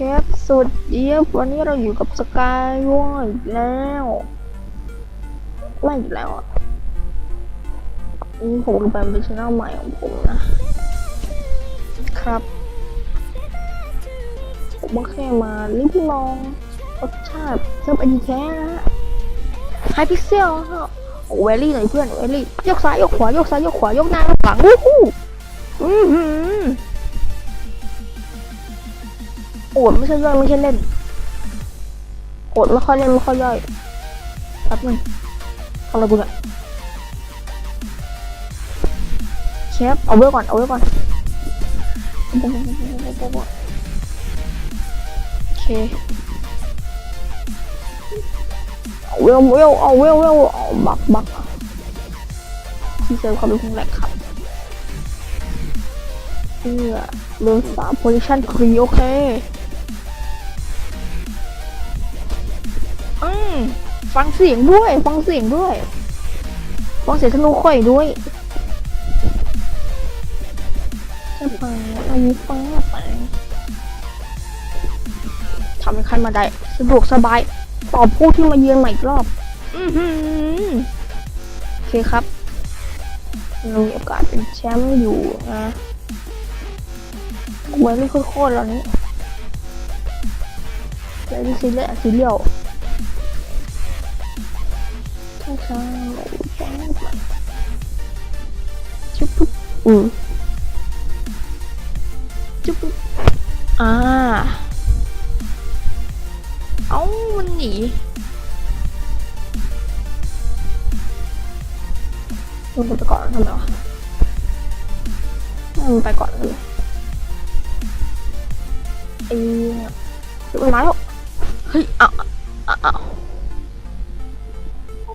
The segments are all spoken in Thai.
ครับสวัสดีครับวันนี้เราอยู่กับสกายวอลอีกแล้วไม่อีกแล้วอะนี่ผมก็เป็นช่องใหม่ของผมนะ ครับ ผมแค่มาลิ้มลองรสชาติเซิร์ฟอันดีแท้นะฮะไฮพิเซลฮะโอเวลี่หน่อยเพื่อนเวลี่ยกซ้ายยกขวายกซ้ายยกขวายกหน้ายกหลังวู้ฮู้อือหือ ดไม่ใช่ย่อยไม่ใช่เล่นโอดไม่ค่อยเล่นไม่ค่อยย่อยแป๊บนึงทำอะไรกูเนี่ยเชฟเอาไว้ก่อนเอาไว้ก่อนโอเคเอาเวลเวลเอาเวลเวลเอาบักบักที่เซิร์ฟเขาเป็นคงแหลกครับเพื่อเรื่องสามโพซิชันครีโอเค ฟังเสียงด้วย ฟังเสียงด้วย ฟังเสียงธนูข่อยด้วยจะไปเอาฟังไปทำให้ใครมาได้ สะดวกสบายตอบผู้ที่มาเยือนใหม่อีกรอบ อือหือโอเคครับเรามีโอกาสเป็นแชมป์อยู่นะไว้ไม่โคตรๆแล้วนี้เลยที่ซีเรียสซีเรียล ช้าๆช้าๆจุ๊บปุ๊บอืมจุ๊บปุ๊บอ่าเอ้ามันห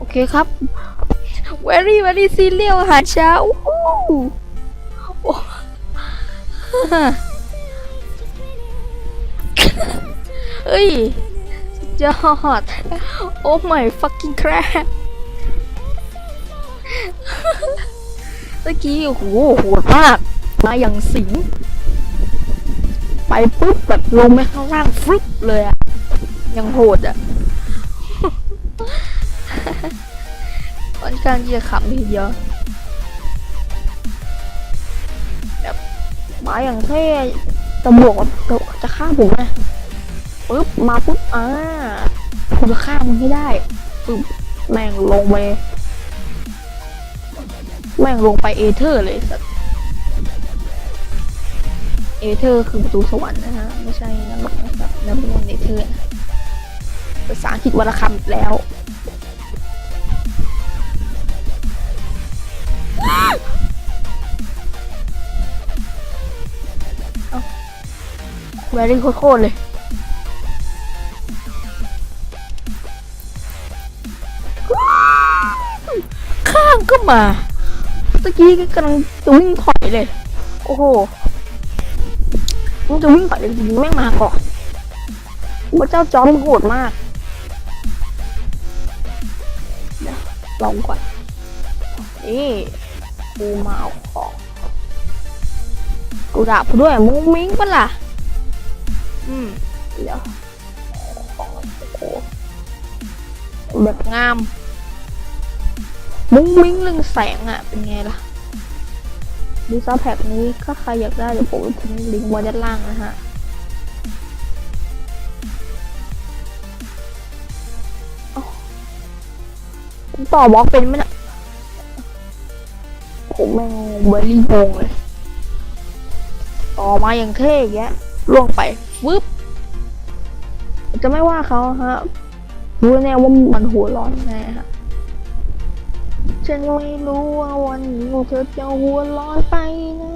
เลยไอ้เดี๋ยวมันมาแวเฮ้ยอ้าวอ้าวอ้าวโอเคครับ very very serious อาหารเช้าอู้หูโอ้เฮ้ยยอด โอ้ my fucking crap เมื่อกี้โอ้โหโหดมาก มาอย่างสิง ไปปุ๊บแบบลงไปข้างล่างฟลุปเลยอะยังโหดอะ ค่อนข้างที่จะขำทีเดียวแบบมาอย่างเท่ตำรวจจะฆ่าผมนะปึ๊บมาปุ๊บอ่าผมจะฆ่ามึงให้ได้ปึ๊บแม่งลงไปแม่งลงไปเอเธอร์เลยสัตว์เอเธอร์คือประตูสวรรค์นะฮะไม่ใช่นรกนะครับนั่นเป็นเอเธอร์ภาษาอังกฤษวรรณคำแล้ว วรี่โคตรเลยข้างก็มาตะกี้ก็กำลังจะวิ่งถอยเลย โอ้โหมันจะวิ่งถอยเลยจริงๆแม่งมาก่อนพระเจ้าจอมโหดมากเดี๋ยวลองก่อนนี่กูมาเอาของกูด่ากูด้วยมุ้งมิ้งปะล่ะ อืมเดี๋ยวของโอ้โหแบบงาม มุ้งมิ้งเรื่องแสงอะเป็นไงล่ะดูซับแพ็กนี้ถ้าใครอยากได้เดี๋ยวผมทิ้งลิงก์ไว้ด้านล่างนะฮะผมต่อบล็อกเป็นไหมนะผมแม่งเบอร์รี่โงงเลย ต่อมาอย่างเท่แยะล่วงไป วึบจะไม่ว่าเขาฮะรู้แน่ว่ามันหัวร้อนแน่ฮะฉันไม่รู้ว่าวันนี้เธอจะหัวร้อนไปนะ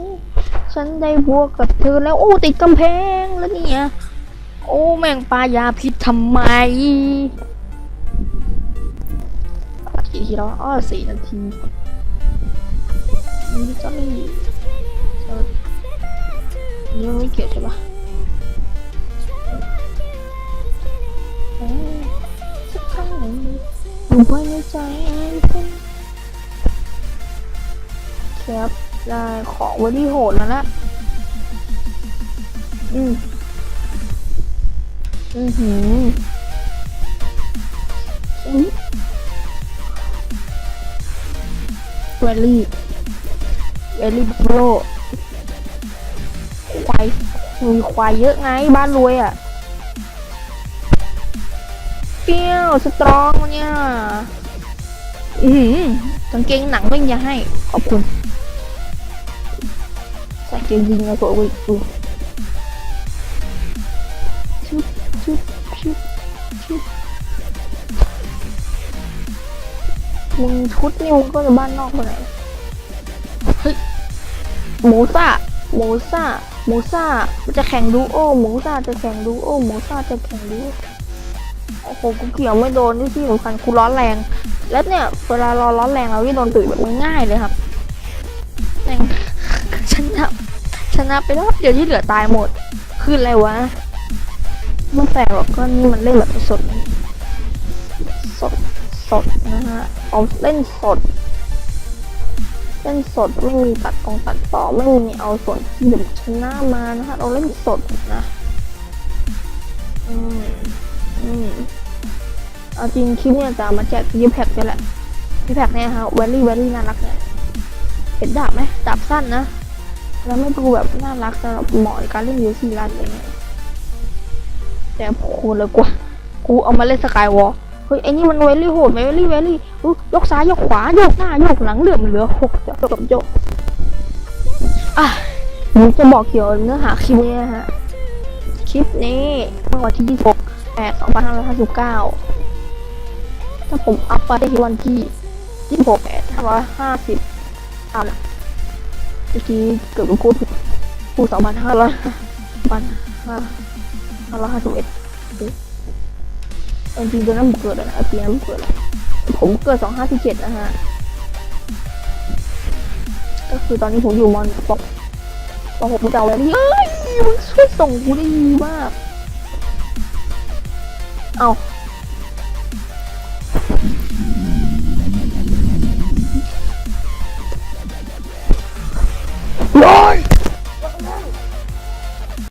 ฉันได้บวกกับเธอแล้ว โอ้ติดกำแพงแล้วเนี่ย โอ้แม่งปลายาพิษทำไมกี่ทีแล้วอ้อสี่นาทีนี่ก็ไม่เซิร์ชนี่ไม่เกี่ยวใช่ปะ ได้ของวันที่โหดแล้วนะอืมอือหืออุ๊ยเวลลี่เวลลี่บัฟโลควายมีควายเยอะไงบ้านรวยอะเปรี้ยวสตรองเนี่ย อือหือกางเกงหนังไม่ยังให้ ขอบคุณ ใส่เกงยิงนะตัวอุ้ยอุ้ยชุบชุบชุบชุบมึงชุดนี่มึงก็จะบ้านนอกไปไหนเฮ้ยหมูซ่าหมูซ่าหมูซ่ามันจะแข่งดูโอหมูซ่าจะแข่งดูโอหมูซ่าจะแข่งดูโอ้โหกูเกี่ยวไม่โดนที่ที่สำคัญกูร้อนแรง แล้วเนี่ยเวลาเราร้อนแรงเราที่โดนตุ๋ยแบบง่ายเลยครับ ชนะไปรอบเดียวที่เหลือตายหมด คืออะไรวะไม่แปลกหรอกก็นี่มันเล่นแบบสด สด สดนะฮะ เอาเล่นสด เล่นสดไม่มีตัดตรงตัดต่อไม่มีเอาส่วนที่แบบชนะมานะฮะ เราเล่นสดนะ อืม อืมเอาจริงคลิปเนี่ยจะมาแจกยี่แพ็กนี่แหละยี่แพ็กเนี่ยฮะเวลลี่เวลลี่น่ารักเนี่ยเห็นดาบไหมดาบสั้นนะ แล้วไม่ดูแบบน่ารักสำหรับเหมาะในการเล่นยูซีรันอะไรเงี้ยแต่คตรเลยกว่ากูเอามาเล่นสกายวอลเฮ้ยไอ้นี่มันเวลี่โหดไหมเวลี่เวลี่ยกซ้ายยกขวายกหน้ายกหลังเหลื่อมเหลือหกจบจบจบอะผมจะบอกเกี่ยวเนื้อหาคลิปนี้นะฮะคลิปนี้เมื่อวันที่ 26 8 2559 ถ้าผมอัพไปที่วันที่ 26 8 550ตามนะ เมื่อกี้เกือบพูดพูดสองพันห้าร้อยพันห้าห้าร้อยห้าสิบเอ็ดจริงตอนนั้นเกิดอะไรปีนั้นเกิดอะไรผมเกิดสองห้าสิบเจ็ดนะฮะ ก็คือตอนนี้ผมอยู่มอนปอกปอกผมเก่าแล้วเฮ้ยมึงช่วยส่งกูได้ดีมาก เอา